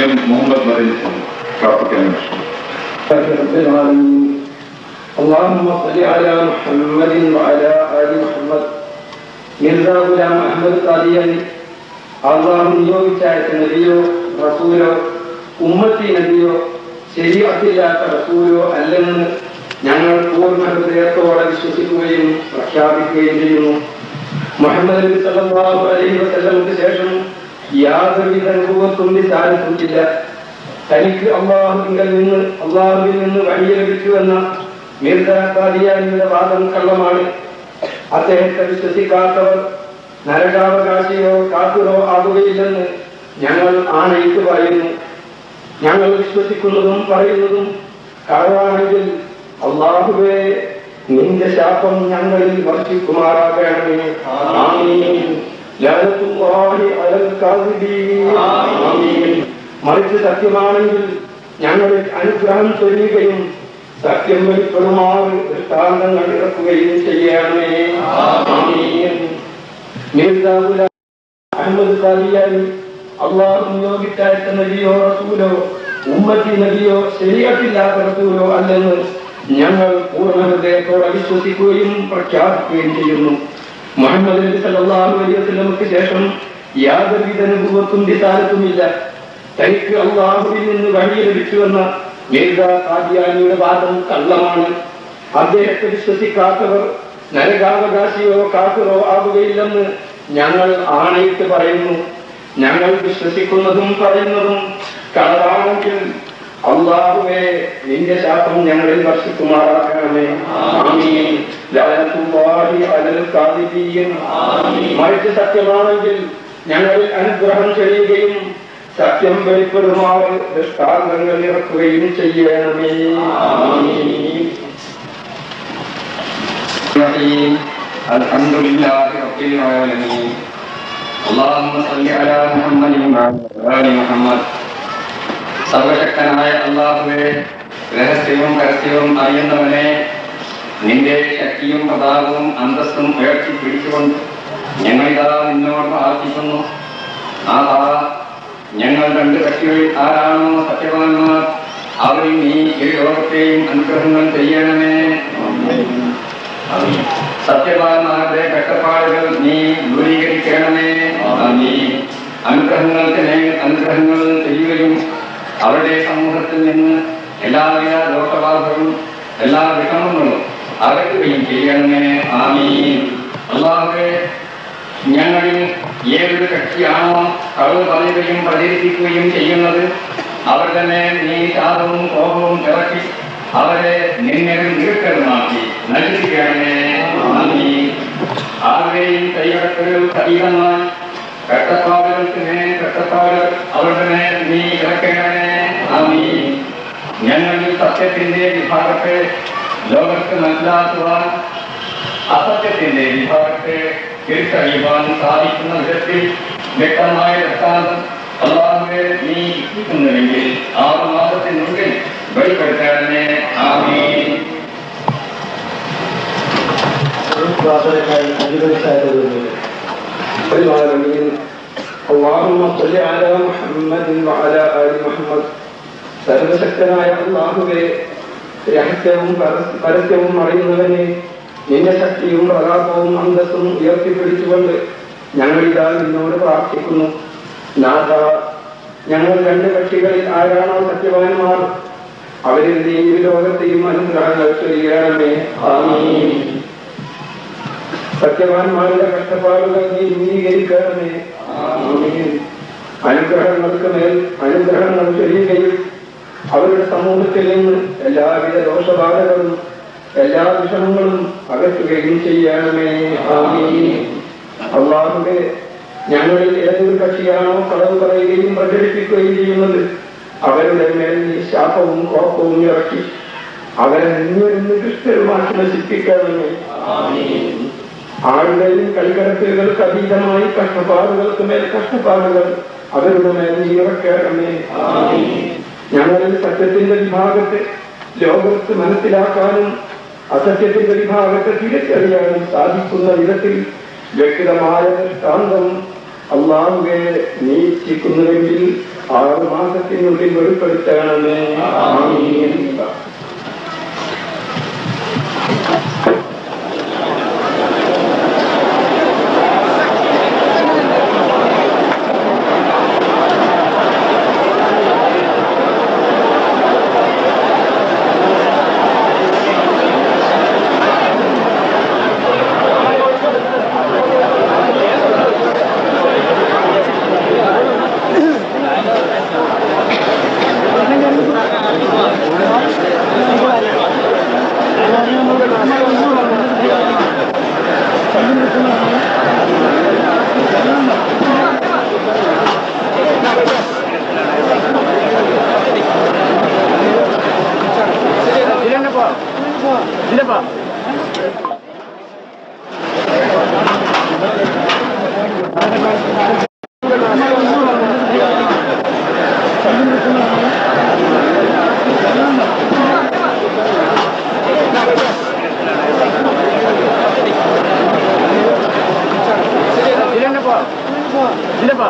M Muhammad Madani പ്രാർത്ഥിക്കാൻ رب العالمين اللهم صل على محمد وعلى آل محمد മിർസ ഗുലാം അഹമ്മദ് ഖാദിയാനി അള്ളാഹു നിയോഗിച്ചയച്ച നബിയോ റസൂലോ ഉമ്മത്തി നബിയോ ശരിയാക്കില്ലാത്ത റസൂലോ അല്ലെന്ന് ഞങ്ങൾ പൂർണ്ണ ഹൃദയത്തോടെ വിശ്വസിക്കുകയും പ്രഖ്യാപിക്കുകയും ചെയ്യുന്നു മുഹമ്മദ് നബി സല്ലല്ലാഹു അലൈഹി വസല്ലമക്ക് ശേഷം യാതൊരുവിധ രൂപത്തും വിചാരിച്ചില്ല തനിക്ക് അള്ളാഹുവിൽ നിന്ന് അള്ളാഹുവിൽ നിന്ന് വഴി ലഭിച്ചുവെന്ന എന്ന ഖാദിയാനിയുടെ വാദം കള്ളമാണ്. അദ്ദേഹത്തെ വിശ്വസിക്കാത്തവർ നരകാവകാശിയോ കാത്തുരോ ആകുകയില്ലെന്ന് ഞങ്ങൾ ആണയിട്ട് പറയുന്നു. ഞങ്ങൾ വിശ്വസിക്കുന്നതും പറയുന്നതും കാരണമാണെങ്കിൽ അള്ളാഹുവേ നിന്റെ ശാപം ഞങ്ങളിൽ വർഷിക്കുമാറാകണമേ. ആമീൻ. മറിച്ച് സത്യമാണെങ്കിൽ ഞങ്ങളെ അനുഗ്രഹം ചൊല്ലുകയും സത്യം വെളിപ്പെടുമാറ് ദൃഷ്ടാന്തങ്ങൾ ഇറക്കുകയും ചെയ്യണമേ. അഹമ്മദ് അള്ളാഹു നിയോഗിച്ചയച്ച നബിയോ റസൂലോ ഉമ്മത്തി നബിയോ ശരിയത്തില്ലാത്ത റസൂലോ അല്ലെന്ന് ഞങ്ങൾ പൂർണ ഹൃദയത്തോടെ വിശ്വസിക്കുകയും പ്രഖ്യാപിക്കുകയും ചെയ്യുന്നു. മുഹമ്മദ് നബി സല്ലല്ലാഹു അലൈഹി ശേഷം യാതൊരുവിധ അനുഭവത്തും വിസാരത്തുമില്ല തനിക്ക് അള്ളാഹുവിൽ നിന്ന് വഴി ലഭിച്ചുവെന്ന മിർസ കാദിയാനിയുടെ വാദം കള്ളമാണ്. അദ്ദേഹത്തെ വിശ്വസിക്കാത്തവർ നരകാവകാശിയോ കാക്കറോ ആവുകയില്ലെന്ന് ഞങ്ങൾ ആണയിട്ട് പറയുന്നു. ഞങ്ങൾ വിശ്വസിക്കുന്നതും പറയുന്നതും കളവാണെങ്കിൽ അള്ളാഹുവേ നിന്റെ ശാപം ഞങ്ങളിൽ വർഷിക്കുമാറാക്കണമേ ആമീൻ ലഅനത്തുല്ലാഹി അലൽ കാദിബീൻ മറിച്ച് സത്യമാണെങ്കിൽ ഞങ്ങളിൽ അനുഗ്രഹം ചെയ്യുകയും സത്യം വെളിപ്പെടുമാറ് ദൃഷ്ടാന്തങ്ങൾ ഇറക്കുകയും ചെയ്യണമേ ആമീൻ الرحيم الحمد لله رب العالمين اللهم صل على محمد وعلى آل محمد സർവശക്തനായ അള്ളാഹുവെ രഹസ്യവും കരസ്യവും അറിയുന്നവനെ നിന്റെ ശക്തിയും പ്രതാപവും അന്തസ്സും ഉയർത്തി പിടിച്ചുകൊണ്ട് ഞങ്ങളിതാ നിന്നോട് പ്രാർത്ഥിക്കുന്നു. നാഥാ ഞങ്ങൾ രണ്ട് കക്ഷികളിൽ ആരാണോ സത്യവാന്മാർ അവരിൽ നീ ഇരു ലോകത്തെയും അനുഗ്രഹങ്ങൾ ചെയ്യണമേ. സത്യവാന്മാരുടെ കഷ്ടപ്പാടുകൾ നീ ദൂരീകരിക്കണമേ. നീ അനുഗ്രഹങ്ങൾക്ക് അനുഗ്രഹങ്ങൾ ചെയ്യുകയും അവരുടെ സമൂഹത്തിൽ നിന്ന് എല്ലാവിധ ദോഷബാധകളും എല്ലാ വിഷമങ്ങളും അകറ്റുകയും ചെയ്യണമേ. ആമീൻ. അള്ളാഹുവെ ഞങ്ങളിൽ ഏതൊരു കക്ഷിയാണോ കളവ് പറയുകയും പ്രചരിപ്പിക്കുകയും ചെയ്യുന്നത് അവർ തന്നെ നീ ശാപവും കോപവും ഇറക്കി അവരെ നിന്നും നീക്കരുമാക്കി നശിപ്പിക്കണമേ. ആമീ ആരുടെയും കൈകടക്കലുകൾ അവരുടെ നീ ഇറക്കണമേ. ആമീ ഞങ്ങളിൽ സത്യത്തിന്റെ വിഭാഗത്തെ ലോകത്ത് മനസ്സിലാക്കുവാൻ അസത്യത്തിന്റെ വിഭാഗത്തെ തിരിച്ചറിയുവാൻ സാധിക്കുന്ന വിധത്തിൽ വ്യക്തമായ ദൃഷ്ടാന്തം അള്ളാഹുവെ നീ ഇരിക്കുന്നുവെങ്കിൽ ആറ് മാസത്തിനുള്ളിൽ വെളിപ്പെടുത്തണമേ ആമീൻ പ്രാർത്ഥനയ്ക്കായി അനുഗ്രഹിച്ചായിരുന്നു العالمين اللهم صل على محمد وعلى آل محمد സർവശക്തനായ അള്ളാഹുവെ രഹസ്യവും പരസ്- പരസ്യവും അറിയുന്നവനെ നിന്റെ ശക്തിയും പ്രതാപവും അന്തസ്സും ഉയർത്തിപ്പിടിച്ചുകൊണ്ട് ഞങ്ങളിതാ നിന്നോട് പ്രാർത്ഥിക്കുന്നു. നാഥ ഞങ്ങൾ രണ്ട് കക്ഷികളിൽ ആരാണോ സത്യവാന്മാർ അവരിൽ നീ ലോകത്തെയും അനുഗ്രഹങ്ങൾ ചെയ്യണമേ സത്യവാന്മാരുടെ കഷ്ടപ്പാടുകൾ നീ ദൂരീകരിക്കണമേ ആമീൻ. അനുഗ്രഹങ്ങൾക്ക് മേൽ അനുഗ്രഹങ്ങൾ ചൊല്ലുകയും അവരുടെ സമൂഹത്തിൽ നിന്ന് എല്ലാവിധ ദോഷബാധകളും എല്ലാ വിഷമങ്ങളും അകറ്റുകയും ചെയ്യണമേ ആമീൻ. അള്ളാഹുവെ ഞങ്ങളിൽ ഏതൊരു കക്ഷിയാണോ കളവ് പറയുകയും പ്രചരിപ്പിക്കുകയും ചെയ്യുന്നത് അവരുടെ മേൽ നീ ശാപവും കോപ്പവും ഇറക്കി അവരെ നിന്നിൽ നികൃഷ്ടരുമാക്കി നശിപ്പിക്കണമേ. ആളുടെയും കളിക്കടത്തുകൾക്ക് അതീതമായി കഷ്ടപ്പാടുകൾക്ക് മേൽ കഷ്ടപ്പാടുകൾ അവരുടെ മേൽ നീ ഇറക്കണമേ. ഞങ്ങളിൽ സത്യത്തിന്റെ വിഭാഗത്തെ ലോകത്ത് മനസ്സിലാക്കാനും അസത്യത്തിന്റെ വിഭാഗത്തെ തിരിച്ചറിയാനും സാധിക്കുന്ന വിധത്തിൽ വ്യക്തമായ ദൃഷ്ടാന്തം അള്ളാഹുവെ നീ ഇച്ഛിക്കുന്നുവെങ്കിൽ ആറ് മാസത്തിൽ இல்லப்பா இல்லப்பா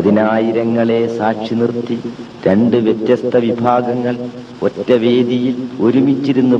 പതിനായിരങ്ങളെ സാക്ഷി നിർത്തി രണ്ട് വ്യത്യസ്ത വിഭാഗങ്ങൾ ഒറ്റ വേദിയിൽ ഒരുമിച്ചിരുന്ന്